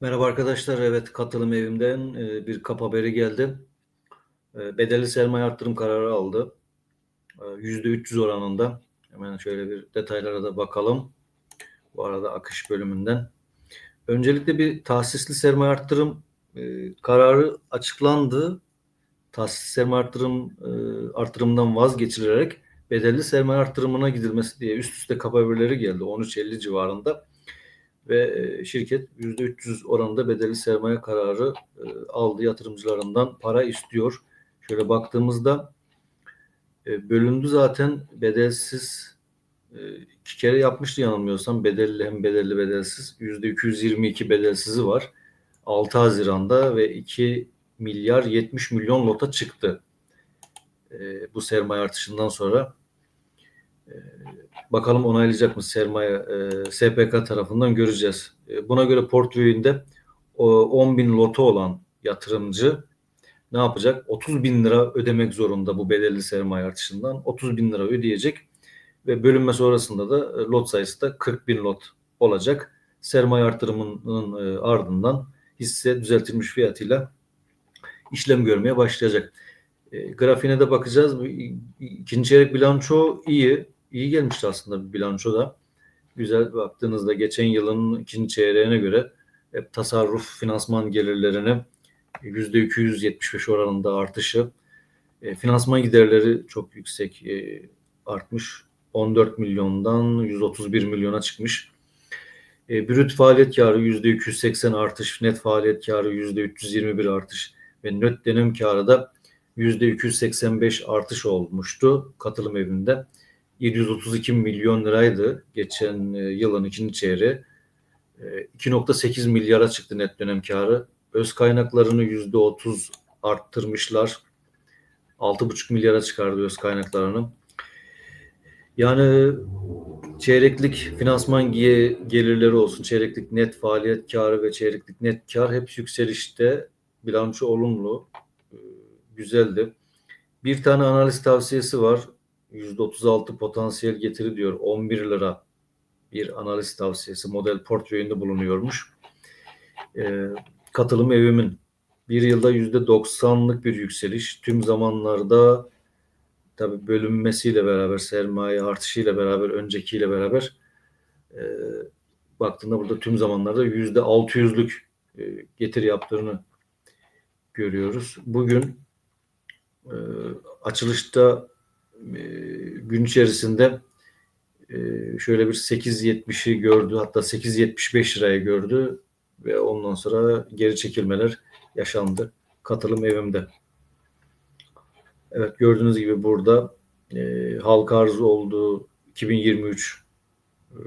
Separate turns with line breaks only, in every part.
Merhaba arkadaşlar. Evet, katılım evimden e, bir kap haberi geldi. E, bedelli sermaye arttırım kararı aldı. E, %300 oranında. Hemen şöyle bir detaylara da bakalım. Bu arada akış bölümünden. Öncelikle bir tahsisli sermaye arttırım e, kararı açıklandı. Tahsisli sermaye arttırım e, artırımından vazgeçilerek bedelli sermaye arttırımına gidilmesi diye üst üste kap haberleri geldi. 13.50 civarında ve e, şirket %300 oranında bedelli sermaye kararı e, aldı yatırımcılarından para istiyor. Şöyle baktığımızda e, bölündü zaten bedelsiz iki kere yapmıştı yanılmıyorsam bedelli hem bedelli bedelsiz %222 bedelsizi var. 6 Haziran'da ve 2 milyar 70 milyon lota çıktı. bu sermaye artışından sonra Bakalım onaylayacak mı sermaye e, SPK tarafından göreceğiz. E, buna göre portföyünde o 10 bin loto olan yatırımcı ne yapacak? 30 bin lira ödemek zorunda bu bedelli sermaye artışından. 30 bin lira ödeyecek ve bölünme sonrasında da e, lot sayısı da 40 bin lot olacak. Sermaye artırımının e, ardından hisse düzeltilmiş fiyatıyla işlem görmeye başlayacak. E, grafiğine de bakacağız. İkinci çeyrek bilanço iyi iyi gelmişti aslında bilanço da. Güzel baktığınızda geçen yılın ikinci çeyreğine göre hep tasarruf finansman gelirlerine %275 oranında artışı. E, finansman giderleri çok yüksek e, artmış. 14 milyondan 131 milyona çıkmış. E, brüt faaliyet karı %280 artış, net faaliyet karı %321 artış ve net dönem karı da %285 artış olmuştu katılım evinde. 732 milyon liraydı geçen e, yılın ikinci çeyreği. 2.8 e, milyara çıktı net dönem karı. Öz kaynaklarını %30 arttırmışlar. 6,5 milyara çıkardı öz kaynaklarını. Yani çeyreklik finansman gelirleri olsun, çeyreklik net faaliyet karı ve çeyreklik net kar hep yükselişte. Bilanço olumlu, e, güzeldi. Bir tane analiz tavsiyesi var. %36 potansiyel getiri diyor. 11 lira bir analiz tavsiyesi model portföyünde bulunuyormuş. Ee, katılım evimin bir yılda %90'lık bir yükseliş. Tüm zamanlarda tabi bölünmesiyle beraber sermaye artışıyla beraber öncekiyle beraber e, baktığında burada tüm zamanlarda %600'lük e, getiri yaptığını görüyoruz. Bugün e, açılışta e, gün içerisinde e, şöyle bir 8.70'i gördü hatta 8.75 liraya gördü ve ondan sonra geri çekilmeler yaşandı. Katılım evimde. Evet gördüğünüz gibi burada e, halka arz olduğu 2023 e,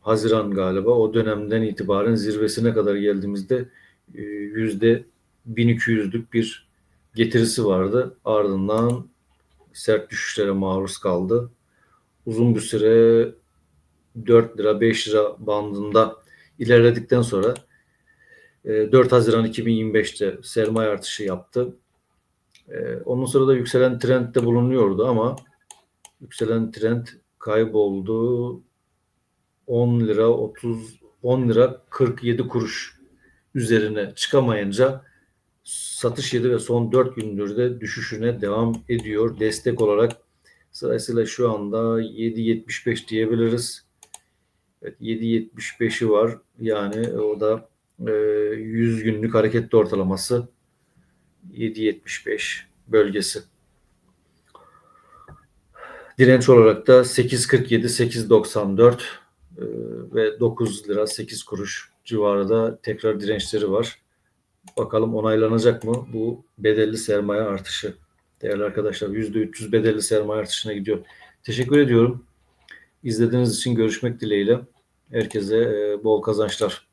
Haziran galiba o dönemden itibaren zirvesine kadar geldiğimizde e, yüzde 1200'lük bir getirisi vardı. Ardından sert düşüşlere maruz kaldı. Uzun bir süre 4 lira 5 lira bandında ilerledikten sonra 4 e, Haziran 2025'te sermaye artışı yaptı. E, ondan sonra da yükselen trendde bulunuyordu ama yükselen trend kayboldu. 10 lira 30 10 lira 47 kuruş üzerine çıkamayınca satış yedi ve son 4 gündür de düşüşüne devam ediyor. Destek olarak sırasıyla şu anda 7.75 diyebiliriz. Evet, 7.75'i var. Yani o da e, 100 günlük hareketli ortalaması 7.75 bölgesi. Direnç olarak da 8.47, 8.94 e, ve 9 lira 8 kuruş civarında tekrar dirençleri var. Bakalım onaylanacak mı bu bedelli sermaye artışı? Değerli arkadaşlar %300 bedelli sermaye artışına gidiyor. Teşekkür ediyorum. İzlediğiniz için görüşmek dileğiyle. Herkese bol kazançlar.